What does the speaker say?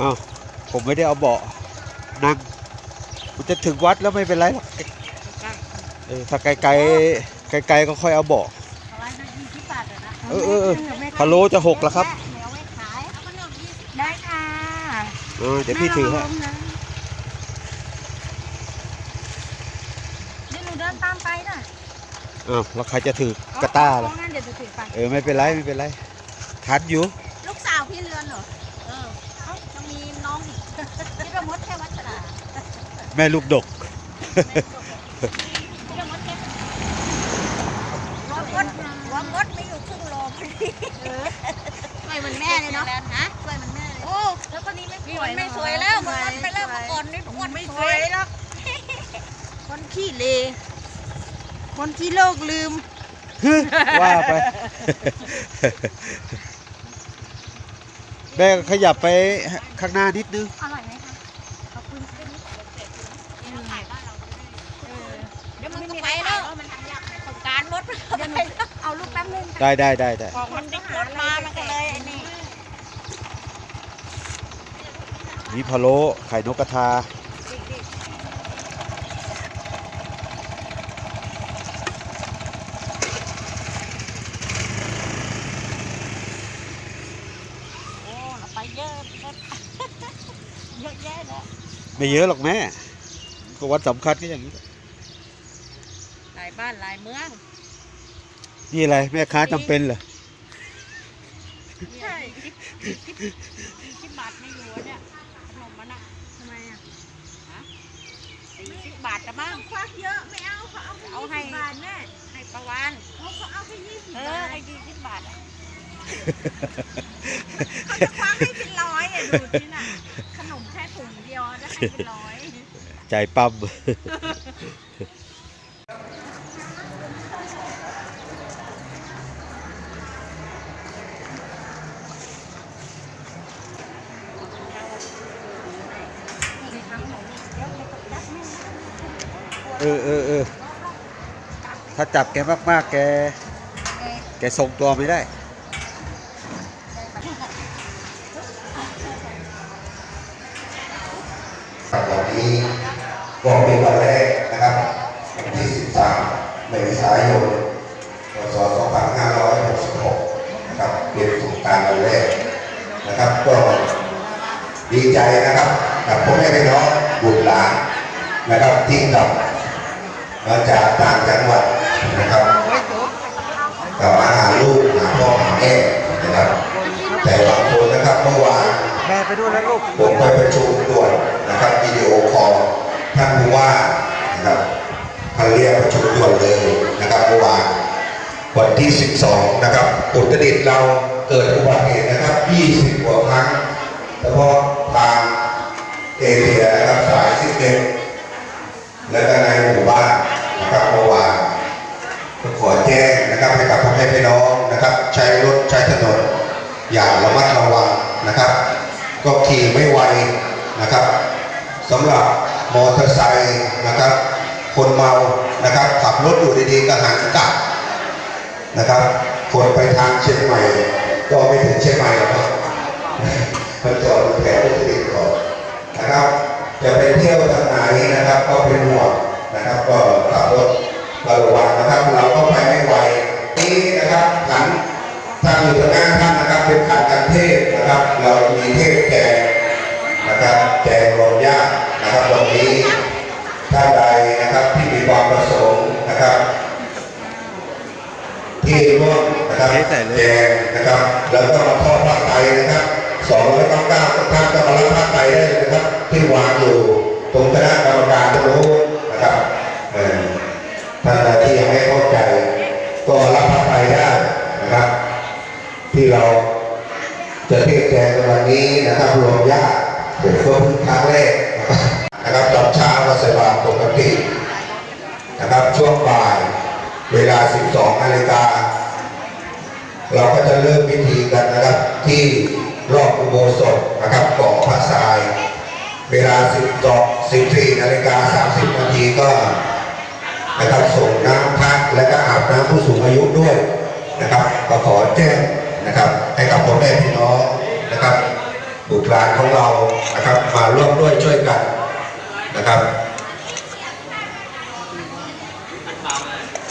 อ้าวผมไม่ได้เอาเบาะนั่งมันจะถึงวัดแล้วไม่เป็นไรหรอกเออถ้าไกลๆไกลๆก็ค่อยเอาเบาะร้อยละยี่สิบบาทอะนะเออเออเออพะโล้จะหกแล้วครับเดี๋ยวเอาไว้ขายเอาขนมยี่สิบได้ค่ะอ่าเดี๋ยวพี่ถือให้แม่ลงนะเดี๋ยวหนูเดินตามไปนะอ้าวแล้วใครจะถือกระต้าล่ะเพราะงั้นเดี๋ยวจะถือไปเออไม่เป็นไรไม่เป็นไรทันอยู่ ลูกสาวพี่เรือนเหรอเออเอ้ายังมี น้องอีกนี่ก็มดแค่วัชราแม่ลูกดกนี่ก็มดแค่หัวมดหัวมดไม่อยู่ครึ่งโลพอดีสวยเหมือนแม่เลยเนาะฮะสวยเหมือนแม่เลยโอ้แล้วคนนี้ไม่สวยไม่สวยแล้วมันมดไปแล้วเมื่อก่อนนี่อ้วนไม่สวยแล้วคนขี้เลคนที่โลกลืม ว่าไป แม่ขยับไปข้างหน้านิดนึง อร่อยไหมคะขอบคุณค่ะเดี๋ยวเราถ่ายบ้านเราก็ได้เออเดี๋ยวมันก็ไปแล้วมันทำยากสงการมดเดี๋ยวหนูเอาลูกแป๊บนึงได้ได้ได้ได้ออกมันติดรถมามันก็เลยไอ้นี่นี่พะโล้ไข่นกกระทา โอ้ เราไปเยอะเยอะเยอะแยะเลยไม่เยอะหรอกแม่ ก็วันสำคัญก็อย่างนี้ หลายบ้านหลายเมืองนี่อะไรแม่ค้าจำเป็นเหรอ ใช่สี่สิบบาทไม่อยู่อะเนี่ยขนมมันอะทำไมอะสี่สิบบาทจะบ้าง ควักเยอะไม่เอาเขาเอาเอาให้20บาทแม่ให้ประวานเขาเขาเอาแค่ยี่สิบเอบาอทให้ยี่สิบบาทอะเขาจะ ควักให้เป็นร้อยอะดูสิน่ะขนมแค่ถุงเดียวจะให้เป็นร้อยใจปั๊มเออเออเออถ้าจับแกมากๆ แก แกทรงตัวไม่ได้ ก็เป็นวันแรกนะครับวันที่ 13เมษายนพศ2566นะครับเป็นสงกรารวันแรกนะครับก็ดีใจนะครับกับพ่อแม่พี่น้องบุตรหลานนะครับที่กลับมาจากต่างจังหวัดนะครับกลับมาหาลูกหาพ่อหาแม่นะครับ แต่บางคนนะครับเมื่อวานแม่ไปด้วยแล้วลูกผมไปประชุมด่วนนะครับวิดีโอคอล ท่านผู้ว่านะครับท่านเรียกประชุมด่วนเลยนะครับเมื่อวานวันที่ 12 นะครับอุตรดิตถ์เราเกิดอุบัติเหตุนะครับ 20 กว่าครั้งเฉพาะทางเอเชียนะครับสายสิบเอ็ดและก็ในหมู่บ้านนะครับเมื่อวานก็ขอแจ้งนะครับให้กับพ่อแม่พี่น้องนะครับ ใช้รถใช้ถนนอย่าระมัดระวังนะครับ ก็ขี่ไม่ไวนะครับสำหรับ มอเตอร์ไซค์นะครับ คนเมานะครับ ขับรถอยู่ดีๆก็หันกลับนะครับ คนไปทางเชียงใหม่ ก็ไม่ถึงเชียงใหม่หรอกครับมันจอดอยู่แถวอุตรดิตถ์ก่อนนะครับจะไปเที่ยวทางไหนนะครับ ก็เป็นห่วงนะครับ ก็ขับรถระวัง นะครับวันนี้ท่านใดนะครับที่มีความประสงค์นะครับ ที่ร่วมนะครับเทใส่แจกนะครับ แล้วก็มาทอดผ้าไตรนะครับสองร้อยเก้าเก้าท่านก็มารับผ้าไตรได้เลยนะครับ ที่วางอยู่ตรงคณะกรรมการตรงนู้นนะครับท่านใดที่ยังไม่เข้าใจ ก็รับผ้าไตรได้นะครับ ที่เราจะเทศแจงในวันนี้นะครับรวมญาติเป็เพิ่มครั้งแรก บาตรปกตินะครับช่วงบ่ายเวลา 12 นาฬิกา เราก็จะเริ่มพิธีกันนะครับที่รอบอุโบสถนะครับเกาะพระทราย เวลา 12 14นาฬิกา 30 นาทีก็นะครับส่งน้ำพักและก็อาบน้ำผู้สูงอายุด้วยนะครับก็ขอแจ้งนะครับให้กับพ่อแม่พี่น้องนะครับบุตรหลานของเรานะครับมาร่วมด้วยช่วยกันนะครับ 妈们。